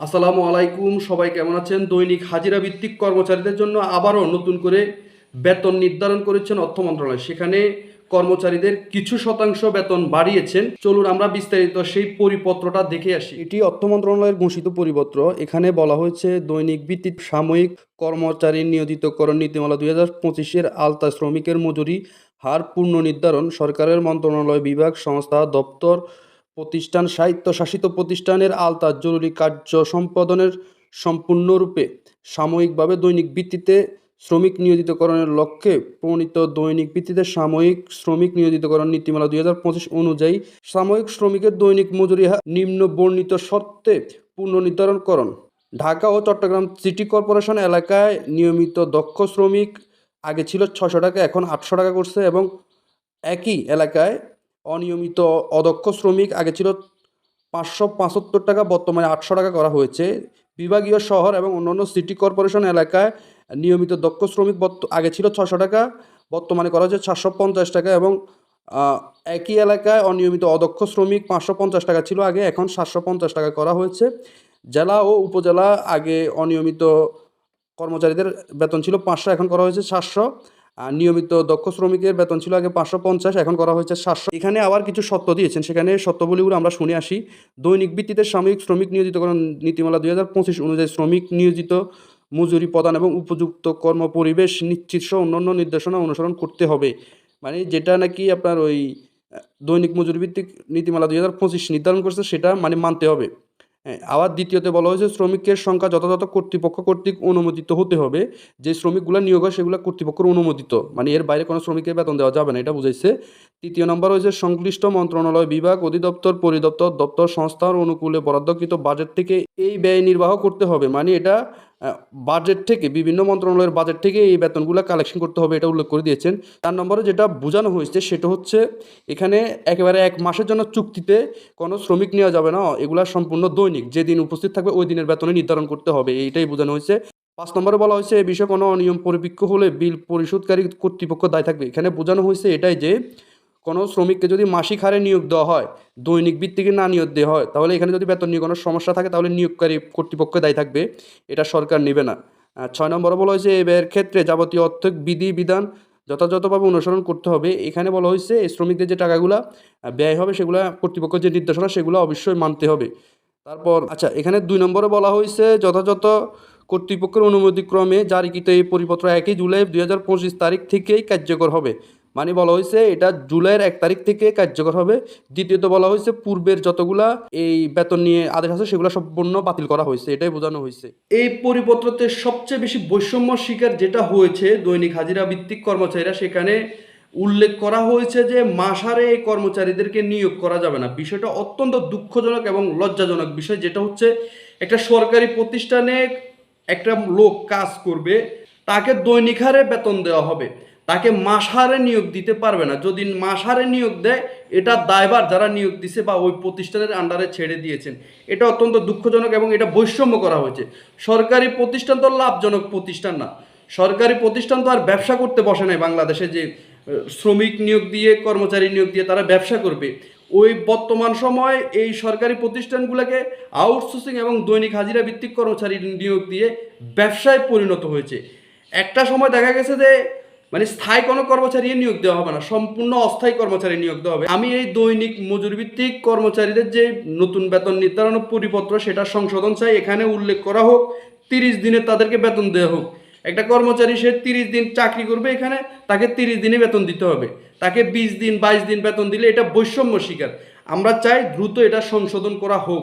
আসসালামু আলাইকুম, সবাই কেমন আছেন? দৈনিক হাজিরা ভিত্তিক কর্মচারীদের জন্য আবারও নতুন করে বেতন নির্ধারণ করেছেন অর্থ মন্ত্রণালয়। সেখানে কর্মচারীদের কিছু শতাংশ বেতন বাড়িয়েছেন। চলুন আমরা বিস্তারিত সেই পরিপত্রটা দেখে আসি। এটি অর্থ মন্ত্রণালয়ের ঘোষিত পরিপত্র। এখানে বলা হয়েছে, দৈনিক ভিত্তিক সাময়িক কর্মচারী নিয়োজিতকরণ নীতিমালা দুই হাজার পঁচিশের আলতা শ্রমিকের মজুরি হার পূর্ণ নির্ধারণ সরকারের মন্ত্রণালয় বিভাগ, সংস্থা, দপ্তর প্রতিষ্ঠান, স্বায়ত্তশাসিত প্রতিষ্ঠানের আলতা জরুরি কার্য সম্পাদনের সম্পূর্ণরূপে সাময়িকভাবে দৈনিক ভিত্তিতে শ্রমিক নিয়োজিতকরণের লক্ষ্যে প্রণীত দৈনিক ভিত্তিতে সাময়িক শ্রমিক নিয়োজিতকরণ নীতিমালা দুই হাজার পঁচিশ অনুযায়ী সাময়িক শ্রমিকের দৈনিক মজুরি হার নিম্ন বর্ণিত শর্তে পুনর্নির্ধারণকরণ। ঢাকা ও চট্টগ্রাম সিটি কর্পোরেশন এলাকায় নিয়মিত দক্ষ শ্রমিক, আগে ছিল ছশো টাকা, এখন আটশো টাকা করছে এবং একই এলাকায় অনিয়মিত অদক্ষ শ্রমিক, আগে ছিল পাঁচশো পঁচাত্তর টাকা, বর্তমানে আটশো টাকা করা হয়েছে। বিভাগীয় শহর এবং অন্যান্য সিটি কর্পোরেশন এলাকায় নিয়মিত দক্ষ শ্রমিক আগে ছিল ছশো টাকা, বর্তমানে করা হয়েছে চারশো পঞ্চাশ টাকা এবং একই এলাকায় অনিয়মিত অদক্ষ শ্রমিক পাঁচশো পঞ্চাশ টাকা ছিল আগে, এখন সাতশো পঞ্চাশ টাকা করা হয়েছে। জেলা ও উপজেলা আগে অনিয়মিত কর্মচারীদের বেতন ছিল পাঁচশো, এখন করা হয়েছে সাতশো। আর নিয়মিত দক্ষ শ্রমিকের বেতন ছিল আগে পাঁচশো পঞ্চাশ, এখন করা হয়েছে সাতশো। এখানে আবার কিছু সত্য দিয়েছেন। সেখানে শর্তগুলিগুলো আমরা শুনে আসি। দৈনিক ভিত্তিতে সাময়িক শ্রমিক নিয়োজিতকরণ নীতিমালা দুই হাজার পঁচিশ অনুযায়ী শ্রমিক নিয়োজিত মজুরি প্রদান এবং উপযুক্ত কর্ম পরিবেশ নিশ্চিত সহ অন্যান্য নির্দেশনা অনুসরণ করতে হবে। মানে যেটা নাকি আপনার ওই দৈনিক মজুরি ভিত্তিক নীতিমালা দুই হাজার পঁচিশ নির্ধারণ করছে, সেটা মানে মানতে হবে। আবার দ্বিতীয়তে বলা হয়েছে শ্রমিকের সংখ্যা যথাযথ কর্তৃপক্ষ কর্তৃক অনুমোদিত হতে হবে। যে শ্রমিকগুলো নিয়োগ হয়, সেগুলো কর্তৃপক্ষের অনুমোদিত। মানে এর বাইরে কোনো শ্রমিকের বেতন দেওয়া যাবে না, এটা বুঝাইছে। তৃতীয় নম্বর হয়েছে, সংশ্লিষ্ট মন্ত্রণালয় বিভাগ, অধিদপ্তর, পরিদপ্তর, দপ্তর, সংস্থার অনুকূলে বরাদ্দকৃত বাজেট থেকে এই ব্যয় নির্বাহ করতে হবে। মানে এটা বাজেট থেকে, বিভিন্ন মন্ত্রণালয়ের বাজেট থেকে এই বেতনগুলো কালেকশন করতে হবে এটা উল্লেখ করে দিয়েছেন। তার নম্বরে যেটা বোঝানো হয়েছে সেটা হচ্ছে এখানে একেবারে এক মাসের জন্য চুক্তিতে কোনো শ্রমিক নেওয়া যাবে না, এগুলা সম্পূর্ণ দৈনিক, যেদিন উপস্থিত থাকবে ওই দিনের বেতনে নির্ধারণ করতে হবে, এইটাই বোঝানো হয়েছে। পাঁচ নম্বরে বলা হয়েছে এই বিষয়ে কোনো অনিয়ম, পরিপেক্ষ হলে বিল পরিশোধকারী কর্তৃপক্ষ দায় থাকবে। এখানে বোঝানো হয়েছে এটাই যে কোনো শ্রমিককে যদি মাসিক হারে নিয়োগ দেওয়া হয়, দৈনিক ভিত্তিকে না নিয়োগ দেওয়া হয়, তাহলে এখানে যদি বেতন নিয়ে কোনো সমস্যা থাকে, তাহলে নিয়োগকারী কর্তৃপক্ষ দায়ী থাকবে। এটা সরকার নেবে না। ছয় নম্বরে বলা হয়েছে এই ব্যয়ের ক্ষেত্রে যাবতীয় অর্থক বিধি, বিধান যথাযথভাবে অনুসরণ করতে হবে। এখানে বলা হয়েছে, এই শ্রমিকদের যে টাকাগুলো ব্যয় হবে সেগুলো কর্তৃপক্ষ যে নির্দেশনা, সেগুলো অবশ্যই মানতে হবে। তারপর আচ্ছা এখানে দুই নম্বরে বলা হয়েছে, যথাযথ কর্তৃপক্ষের অনুমতিক্রমে জারিকৃত এই পরিপত্র একই জুলাই দুই হাজার পঁচিশ তারিখ থেকেই কার্যকর হবে। মানে বলা হয়েছে এটা জুলাইয়ের এক তারিখ থেকে কার্যকর হবে। দ্বিতীয়ত বলা হয়েছে পূর্বের যতগুলা এই বেতন নিয়ে আদেশ আছে, সেগুলো সম্পূর্ণ বাতিল করা হয়েছে। এটাই বোঝানো হয়েছে। এই পরিপত্রতে সবচেয়ে বেশি বৈষম্য শিকার যেটা হয়েছে দৈনিক হাজিরা ভিত্তিক কর্মচারীরা, সেখানে উল্লেখ করা হয়েছে যে মাসারে এই কর্মচারীদেরকে নিয়োগ করা যাবে না। বিষয়টা অত্যন্ত দুঃখজনক এবং লজ্জাজনক বিষয়, যেটা হচ্ছে একটা সরকারি প্রতিষ্ঠানে একটা লোক কাজ করবে, তাকে দৈনিক হারে বেতন দেওয়া হবে। তাকে মাসারে নিয়োগ দিতে পারবে না। যদি মাসারে নিয়োগ দেয়, এটা দায়ভার যারা নিয়োগ দিছে বা ওই প্রতিষ্ঠানের আন্ডারে ছেড়ে দিয়েছেন। এটা অত্যন্ত দুঃখজনক এবং এটা বৈষম্য করা হয়েছে। সরকারি প্রতিষ্ঠান তো লাভজনক প্রতিষ্ঠান না। সরকারি প্রতিষ্ঠান তো আর ব্যবসা করতে বসে নাই বাংলাদেশে যে শ্রমিক নিয়োগ দিয়ে, কর্মচারী নিয়োগ দিয়ে তারা ব্যবসা করবে। ওই বর্তমান সময় এই সরকারি প্রতিষ্ঠানগুলোকে আউটসোর্সিং এবং দৈনিক হাজিরা ভিত্তিক কর্মচারী নিয়োগ দিয়ে ব্যবসায় পরিণত হয়েছে। একটা সময় দেখা গেছে যে মানে স্থায়ী কোনো কর্মচারী নিয়োগ দেওয়া হবে না, সম্পূর্ণ অস্থায়ী কর্মচারী নিয়োগ দেওয়া হবে। আমি এই দৈনিক মজুরি ভিত্তিক কর্মচারীদের যে নতুন বেতন নির্ধারণ পরিপত্র সেটা সংশোধন চাই, এখানে উল্লেখ করা হোক, তিরিশ দিনে তাদেরকে বেতন দেওয়া হোক। একটা কর্মচারী সে তিরিশ দিন চাকরি করবে এখানে, তাকে তিরিশ দিনে বেতন দিতে হবে। তাকে বিশ দিন, বাইশ দিন বেতন দিলে এটা বৈষম্য শিকার। আমরা চাই দ্রুত এটা সংশোধন করা হোক।